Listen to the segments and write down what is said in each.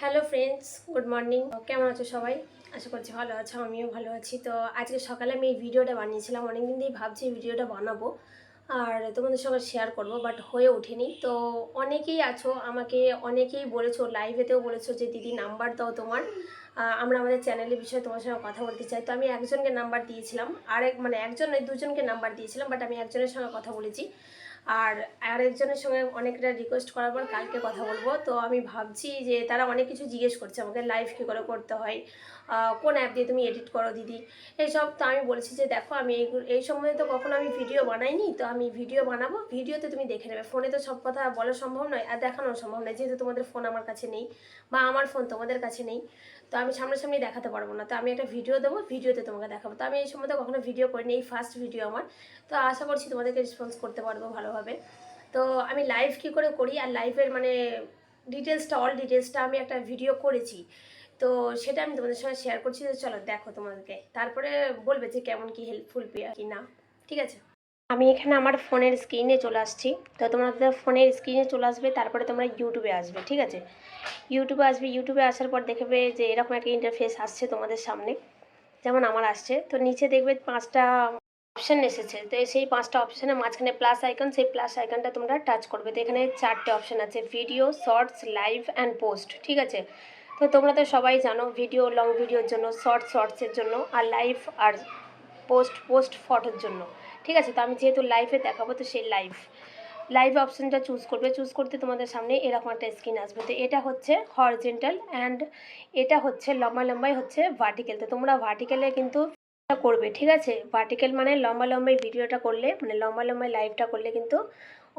Hello friends good morning কেমন আছো সবাই? আশা করছি ভালো আছো, আমিও ভালো আছি। তো আজকে সকালে আমি এই ভিডিওটা বানিয়েছিলাম, অনেকদিন দিয়েই ভাবছি ভিডিওটা বানাবো। আর তোমাদের সঙ্গে শেয়ার করব বাট হয়ে ওঠেনি। তো অনেকেই আছো, আমাকে অনেকেই বলেছ লাইভেতেও বলেছ যে, দিদি নাম্বার দাও তোমার। আমরা আমাদের চ্যানেলের বিষয়ে তোমার সঙ্গে কথা বলতে চাই। তো আমি একজনকে নাম্বার দিয়েছিলাম, আরেক মানে একজন দুজনকে নাম্বার দিয়েছিলাম বাট আমি একজনের সঙ্গে কথা বলেছি। আর আরেকজনের সঙ্গে অনেকটা রিকোয়েস্ট করার পর কালকে কথা বলব। তো আমি ভাবছি যে তারা অনেক কিছু জিজ্ঞেস করছে আমাকে লাইভ কী করে করতে হয় কোন অ্যাপ দিয়ে তুমি এডিট করো দিদি? এইসব তো আমি বলেছি যে দেখো, আমি এই সময় তো কখনো আমি ভিডিও বানাইনি, তো আমি ভিডিও বানাবো ভিডিওতে তুমি দেখে নেবে। ফোনে তো সব কথা বলা সম্ভব নয় আর দেখানো সম্ভব নয়, যেহেতু তোমাদের ফোন আমার কাছে নেই বা আমার ফোন তোমাদের কাছে নেই, তো আমি সামনাসামনি দেখাতে পারব না। তো আমি একটা ভিডিও দেবো ভিডিওতে তোমাকে দেখাবো। তো আমি এই তো কখনো ভিডিও করিনি, এই ফার্স্ট ভিডিও আমার। তো আশা করছি তোমাদেরকে রেসপন্স করতে পারব ভালোভাবে। তো আমি লাইভ কী করে করি? আর লাইভের মানে ডিটেলসটা অল ডিটেলসটা আমি একটা ভিডিও করেছি। তো সেটা আমি তোমাদের সঙ্গে শেয়ার করছি তো চলো দেখো তোমাদেরকে। তারপরে বলবে যে কেমন কি হেল্পফুল পেয়ে কি না। ঠিক আছে? আমি এখানে আমার ফোনের স্ক্রিনে চলে আসছি। তো তোমাদের ফোনের স্ক্রিনে চলে আসবে, তারপরে তোমরা ইউটিউবে আসবে, ঠিক আছে? ইউটিউবে আসবে ইউটিউবে আসার পর দেখবে যে এরকম একটা ইন্টারফেস আসছে তোমাদের সামনে। যেমন আমার আসছে। তো নিচে দেখবে পাঁচটা অপশান এসেছে। তো সেই পাঁচটা অপশানের মাঝখানে প্লাস আইকন সেই প্লাস আইকনটা তোমরা টাচ করবে। তো এখানে চারটে অপশান আছে video shorts live and post ঠিক আছে? তো তোমরা তো সবাই জানো ভিডিও লং ভিডিওর জন্য শর্ট শর্টসের জন্য আর লাইভ আর পোস্ট পোস্ট ফটোর জন্য, ঠিক আছে? তো আমি যেহেতু লাইভে দেখাবো, তো সেই লাইভ লাইভ অপশানটা চুজ করবে। চুজ করতে তোমাদের সামনে এরকম একটা স্ক্রিন আসবে। তো এটা হচ্ছে হরিজেন্টাল অ্যান্ড এটা হচ্ছে লম্বা, লম্বাই হচ্ছে ভার্টিক্যাল তো তোমরা ভার্টিক্যালে কিন্তু করবে, ঠিক আছে? ভার্টিক্যাল মানে লম্বা লম্বাই ভিডিওটা করলে মানে লম্বা লম্বাই লাইভটা করলে কিন্তু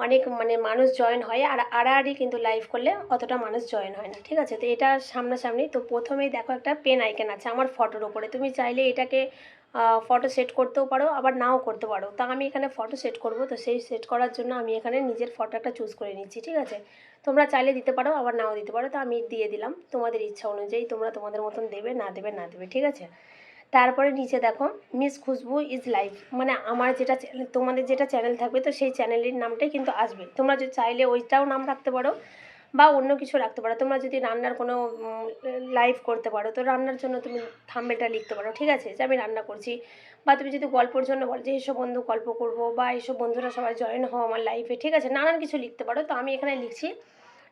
অনেক মানে মানুষ জয়েন হয় আর আড়াআড়ি কিন্তু লাইভ করলে অতটা মানুষ জয়েন হয় না, ঠিক আছে? তো এটা সামনাসামনি, তো প্রথমেই দেখো একটা পেন আইকন আছে আমার ফটোর ওপরে তুমি চাইলে এটাকে ফটো সেট করতেও পারো, আবার নাও করতে পারো। তা আমি এখানে ফটো সেট করব, তো সেই সেট করার জন্য আমি এখানে নিজের ফটো একটা চুজ করে নিচ্ছি, ঠিক আছে? তোমরা চাইলে দিতে পারো, আবার নাও দিতে পারো, তো আমি দিয়ে দিলাম। তোমাদের ইচ্ছা অনুযায়ী তোমরা তোমাদের মতন দেবে, না দেবে না দেবে, ঠিক আছে? তারপরে নিচে দেখো মিস খুশবু ইজ লাইভ মানে আমার যেটা চ্যানেল তোমাদের যেটা চ্যানেল থাকবে তো সেই চ্যানেলের নামটাই কিন্তু আসবে। তোমরা যদি চাইলে ওইটাও নাম রাখতে পারো, বা অন্য কিছু রাখতে পারো। তোমরা যদি রান্নার কোনো লাইভ করতে পারো, তো রান্নার জন্য তুমি থাম্বেলটা লিখতে পারো। ঠিক আছে? যে আমি রান্না করছি, বা তুমি যদি গল্পর জন্য বলো যে এসব বন্ধু গল্প করব, বা এসব বন্ধুরা সবাই জয়েন হও আমার লাইফে ঠিক আছে? নানান কিছু লিখতে পারো। তো আমি এখানে লিখছি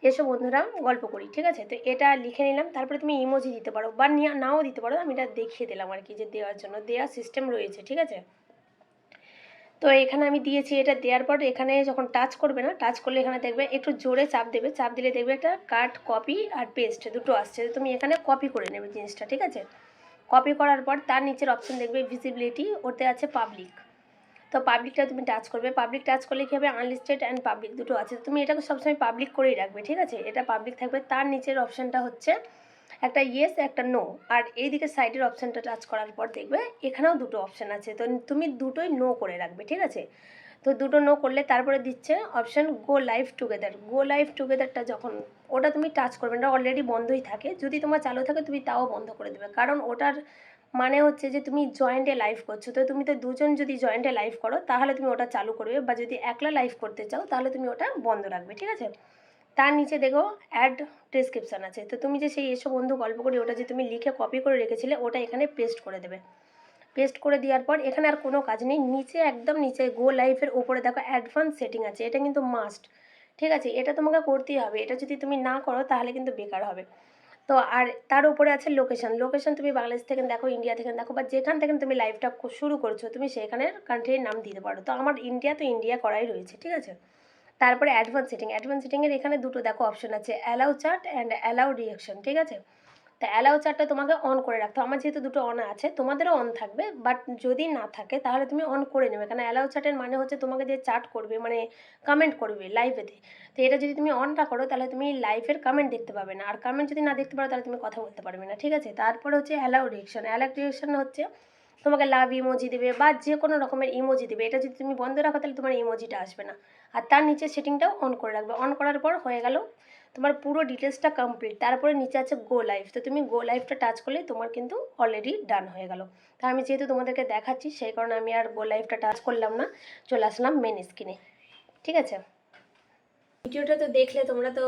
এসব বন্ধুরা, গল্প করি, ঠিক আছে? তো এটা লিখে নিলাম, তারপরে তুমি ইমোজি দিতে পারো বা নাও দিতে পারো, আমি এটা দেখিয়ে দিলাম আর কি যে দেওয়ার জন্য, দেওয়ার সিস্টেম রয়েছে, ঠিক আছে? তো এখানে আমি দিয়েছি এটা দেওয়ার পর এখানে যখন টাচ করবে না টাচ করলে এখানে দেখবে একটু জোরে চাপ দেবে, চাপ দিলে দেখবে একটা কাট কপি আর পেস্ট দুটো আসছে তুমি এখানে কপি করে নেবে জিনিসটা, ঠিক আছে? কপি করার পর তার নিচের অপশন দেখবে ভিজিবিলিটি ওতে আছে পাবলিক তো পাবলিকটা তুমি টাচ করবে। পাবলিক টাচ করলে কী হবে? আনলিস্টেড অ্যান্ড পাবলিক দুটো আছে। তুমি এটাকে সবসময় পাবলিক করেই রাখবে, ঠিক আছে? এটা পাবলিক থাকবে। তার নিচের অপশানটা হচ্ছে একটা ইয়েস একটা নো আর এইদিকে সাইডের অপশানটা টাচ করার পর দেখবে এখানেও দুটো অপশান আছে। তো তুমি দুটোই নো করে রাখবে, ঠিক আছে? তো দুটো নো করলে তারপরে দিচ্ছে option go live together go live টুগেদারটা যখন ওটা তুমি টাচ করবে না অলরেডি বন্ধই থাকে। যদি তোমার চালু থাকে, তুমি তাও বন্ধ করে দেবে। কারণ ওটার মানে হচ্ছে যে তুমি জয়েন্টে লাইভ করছ। তো তুমি তো দুজন যদি জয়েন্টে লাইভ করো, তাহলে তুমি ওটা চালু করবে বা যদি একলা লাইভ করতে চাও, তাহলে তুমি ওটা বন্ধ রাখবে, ঠিক আছে? তার নিচে দেখো অ্যাড ডেসক্রিপশান আছে। তো তুমি যে সেই এসব বন্ধু গল্প করি ওটা যে তুমি লিখে কপি করে রেখেছিলে, ওটা এখানে পেস্ট করে দেবে। পেস্ট করে দেওয়ার পর এখানে আর কোনো কাজ নেই। নিচে একদম নিচে গো লাইফের ওপরে দেখো অ্যাডভান্স সেটিং আছে। এটা কিন্তু মাস্ট ঠিক আছে? এটা তোমাকে করতেই হবে। এটা যদি তুমি না করো, তাহলে কিন্তু বেকার হবে। তো আর তার উপরে আছে লোকেশন লোকেশন তুমি বাংলাদেশ থেকে দেখো ইন্ডিয়া থেকে দেখো, বা যেখান থেকে তুমি লাইভটা শুরু করছ, তুমি সেখানের কান্ট্রির নাম দিতে পারো। তো আমার ইন্ডিয়া তো ইন্ডিয়া করাই রয়েছে, ঠিক আছে? তারপরে অ্যাডভান্স সেটিং অ্যাডভান্স সেটিংয়ের এখানে দুটো দেখো অপশন আছে allow chat and allow reaction ঠিক আছে? তা অ্যালাউ চার্টটা তোমাকে অন করে রাখতে। আমার যেহেতু দুটো অন আছে, তোমাদেরও অন থাকবে বাট যদি না থাকে, তাহলে তুমি অন করে নেবে। কারণ অ্যালাউ চার্টের মানে হচ্ছে তোমাকে যে চার্ট করবে মানে কমেন্ট করবে লাইভেতে তো এটা যদি তুমি অন না করো, তাহলে তুমি লাইভের কমেন্ট দেখতে পাবে না। আর কমেন্ট যদি না দেখতে পারো, তাহলে তুমি কথা বলতে পারবে না, ঠিক আছে? তারপরে হচ্ছে অ্যালাউ রিয়াকশন অ্যালাউ রিয়াকশন হচ্ছে তোমাকে লাভ ইমোজি দেবে, বা যে কোনো রকমের ইমোজি দেবে। এটা যদি তুমি বন্ধ রাখো, তাহলে তোমার ইমোজিটা আসবে না। আর তার নিচে সেটিংটাও অন করে রাখবে। অন করার পর হয়ে গেল তোমার পুরো ডিটেলসটা কমপ্লিট তারপরে নিচে আছে গো লাইভ তো তুমি গো লাইভটা টাচ করলে তোমার কিন্তু অলরেডি ডান হয়ে গেল। তা আমি যেহেতু তোমাদেরকে দেখাচ্ছি, সেই কারণে আমি আর গো লাইভটা টাচ করলাম না। চলে আসলাম মেন স্ক্রিনে ঠিক আছে? ভিডিওটা তো দেখলে তোমরা তো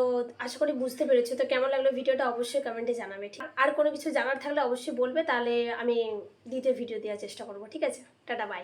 আশা করি বুঝতে পেরেছ। তো কেমন লাগল ভিডিওটা অবশ্যই কমেন্টে জানাবে, ঠিক আর কোনো কিছু জানার থাকলে অবশ্যই বলবে, তাহলে আমি দ্বিতীয় ভিডিও দেওয়ার চেষ্টা করব, ঠিক আছে? Tata bye